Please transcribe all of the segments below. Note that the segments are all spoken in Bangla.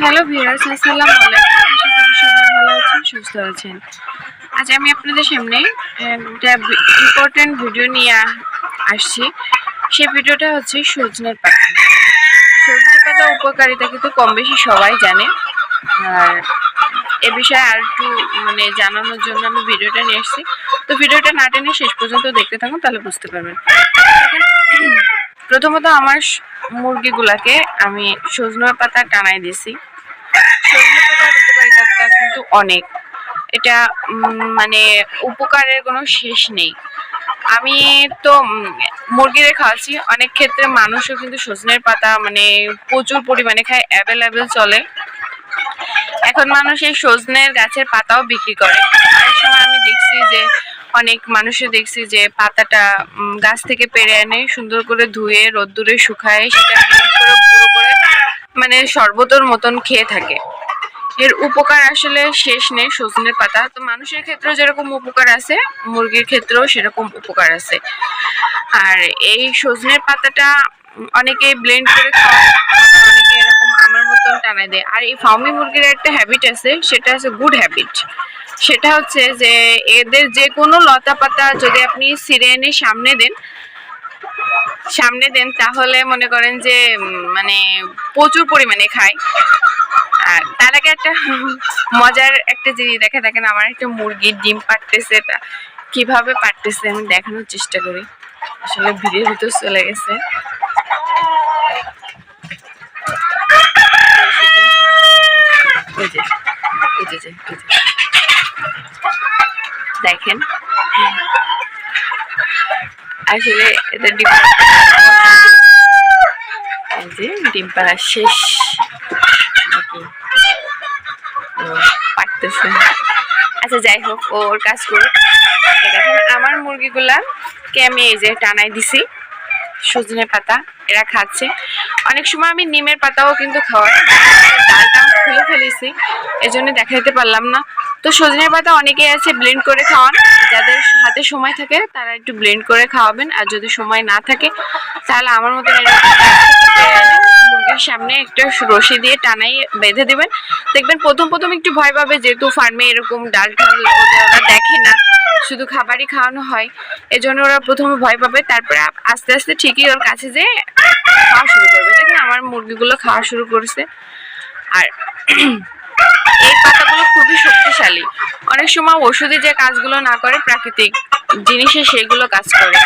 হ্যালো ভিউয়ার্স আসসালামু আলাইকুম। সবাই ভালো আছেন, সুস্থ আছেন। আজ আমি আপনাদের সামনে একটা ইম্পর্টেন্ট ভিডিও নিয়ে আসছি। সে ভিডিওটা হচ্ছে সজনের পাতা। সজনের পাতা উপকারিতা কিন্তু কম বেশি সবাই জানে। আর এ বিষয়ে আর একটু মানে জানানোর জন্য আমি ভিডিওটা নিয়ে এসেছি তো ভিডিওটা না টেনে শেষ পর্যন্ত দেখতে থাকুন, তাহলে বুঝতে পারবেন। প্রথমত আমার মুরগিগুলাকে আমি সজনের পাতা টানাই দিছি। সজনে কিন্তু অনেক। এটা মানে উপকারের কোনো শেষ নেই। আমি তো মুরগিদের খাওয়াচ্ছি। অনেক ক্ষেত্রে মানুষও কিন্তু সজনের পাতা মানে প্রচুর পরিমাণে খায় অ্যাভেলেবেল চলে। এখন মানুষ এই সজনের গাছের পাতাও বিক্রি করে। অনেক সময় আমি দেখছি যে অনেক মানুষে দেখছি যে পাতাটা গাছ থেকে পেরে এনে সুন্দর করে ধুয়ে, রোদ্দুরে শুকায়, সেটা করে গুঁড়ো করে মানে শরবতর মতন খেয়ে থাকে। এর উপকার আসলে শেষ নেই, সজনের পাতা। তো মানুষের ক্ষেত্রেও যেরকম উপকার আছে, মুরগির ক্ষেত্রেও সেরকম উপকার আছে। আর এই সজনের পাতাটা অনেকে ব্লেন্ড করে খায় অনেকে এরকম আমার মতন টানায় দেয়। আর এই ফার্মি মুরগির একটা হ্যাবিট আছে, সেটা হচ্ছে গুড হ্যাবিট সেটা হচ্ছে যে এদের যে কোনো লতা পাতা যদি আপনি সিরে এনে সামনে দেন সামনে দেন তাহলে মনে করেন যে মানে প্রচুর পরিমাণে খায় আর তার আগে একটা মজার একটা জিনিস দেখে দেখেন আমার একটা মুরগির ডিম পাড়তেছে তা কীভাবে পারতেছে আমি দেখানোর চেষ্টা করি আসলে ভিড়ের ভিতর চলে গেছে এই যে, যে। দেখেন। আসলে এটা ডিম এই যে ডিম পাড়া শেষ। পারতেছে আচ্ছা যাই হোক ওর কাজ করুক। দেখেন, আমার মুরগিগুলাকে আমি এই যে টানাই দিছি। সজনে পাতা, এরা খাচ্ছে। অনেক সময় আমি নিমের পাতাও কিন্তু খাওয়াই। ডালটা খুলে ফেলেছি। এই জন্য দেখাইতে পারলাম না। তো সজনে পাতা অনেকেই আছে ব্লেন্ড করে খাওয়ান। যাদের হাতে সময় থাকে, তারা একটু ব্লেন্ড করে খাওয়াবেন। আর যদি সময় না থাকে, তাহলে আমার মতো মুরগির সামনে একটা রশি দিয়ে টানাই বেঁধে দেবেন। দেখবেন প্রথম প্রথম একটু ভয় পাবে, যেহেতু ফার্মে এরকম ডাল ঠাল ওরা দেখে না। শুধু খাবারই খাওয়ানো হয়। এজন্য ওরা প্রথমে ভয় পাবে, তারপরে আস্তে আস্তে ঠিকই ওর কাছে যে খাওয়া শুরু করবে। দেখেন আমার মুরগিগুলো খাওয়া শুরু করেছে। আর এই পাতাগুলো খুবই শক্তিশালী। অনেক সময় ওষুধে যে কাজগুলো না করে, প্রাকৃতিক জিনিসে সেগুলো কাজ করে।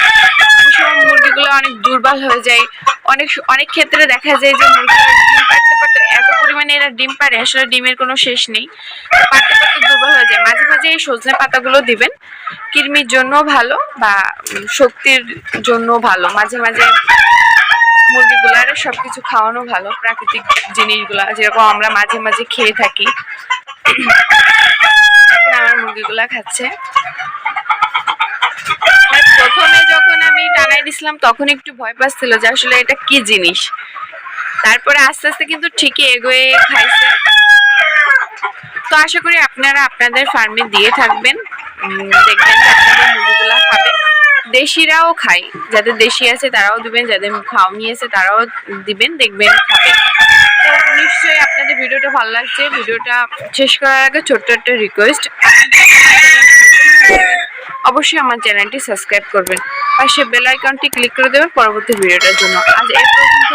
অনেক সময় মুরগিগুলো অনেক দুর্বল হয়ে যায়। অনেক অনেক ক্ষেত্রে দেখা যায় যে মুরগিগুলো ডিম পাড়তে পারতে এত পরিমাণে এরা ডিম পারে আসলে ডিমের কোনো শেষ নেই। পারতে পারতে দুর্বল হয়ে যায়। মাঝে মাঝে এই সজনে পাতাগুলো দিবেন। কৃমির জন্য ভালো বা শক্তির জন্য ভালো। মাঝে মাঝে মুরগিগুলার সবকিছু খাওয়ানো ভালো, প্রাকৃতিক জিনিসগুলা, যেরকম আমরা মাঝে মাঝে খেয়ে থাকি। আমার মুরগিগুলা খাচ্ছে। প্রথমে যখন আমি টানাই দিছিলাম, তখন একটু ভয় পাচ্ছিল যে আসলে এটা কি জিনিস। তারপরে আস্তে আস্তে কিন্তু ঠিকই এগোয়ে খাইছে। তো আশা করি আপনারা আপনাদের ফার্মে দিয়ে থাকবেন। দেখবেন যে আপনাদের মুরগিগুলা খাবে দেশিরাও খায়। যাদের দেশি আছে তারাও দিবেন, যাদের ফার্মি আছে তারাও দিবেন, দেখবেন খাবে তো নিশ্চয়ই আপনাদের ভিডিওটা ভালো লাগছে। ভিডিওটা শেষ করার আগে ছোট্ট একটা রিকোয়েস্ট অবশ্যই আমার চ্যানেলটি সাবস্ক্রাইব করবেন। পাশে বেল আইকনটি ক্লিক করে দেবেন পরবর্তী ভিডিওটার জন্য। আজ এই পর্যন্ত